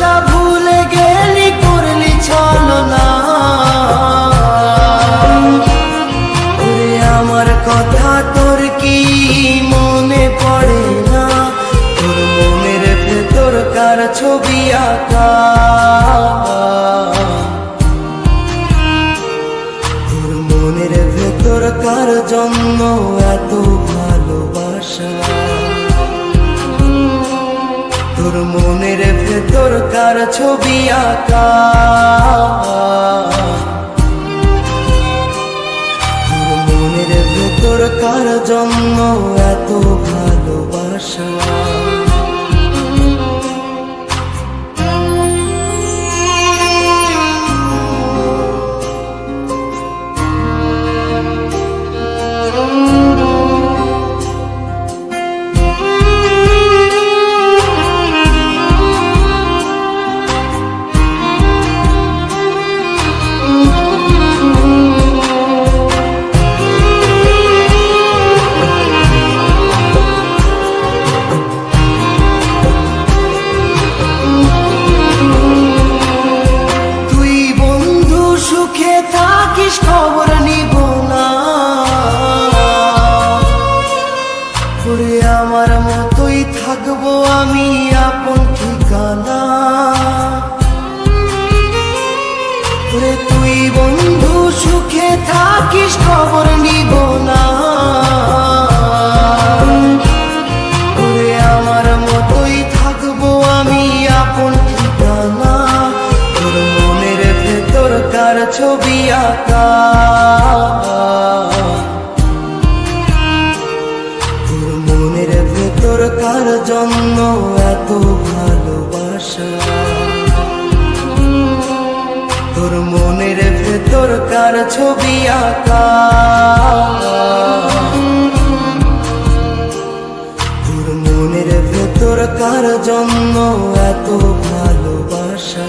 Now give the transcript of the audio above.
ভালোবাসা ভুলে গেলি, করলি ছলো ওরে আমার কথা তোর কি মনে পড়ে না? ছবি আঁকা। কার জন্য এত ভালোবাসা। তোর মনের ভেতর কার ছবি আঁকা? তোর মনের ভেতর কার জন্ম এত খবর কার ছবি আঁকা। তোর মনের ভেতর কার জন্য এত ভালোবাসা।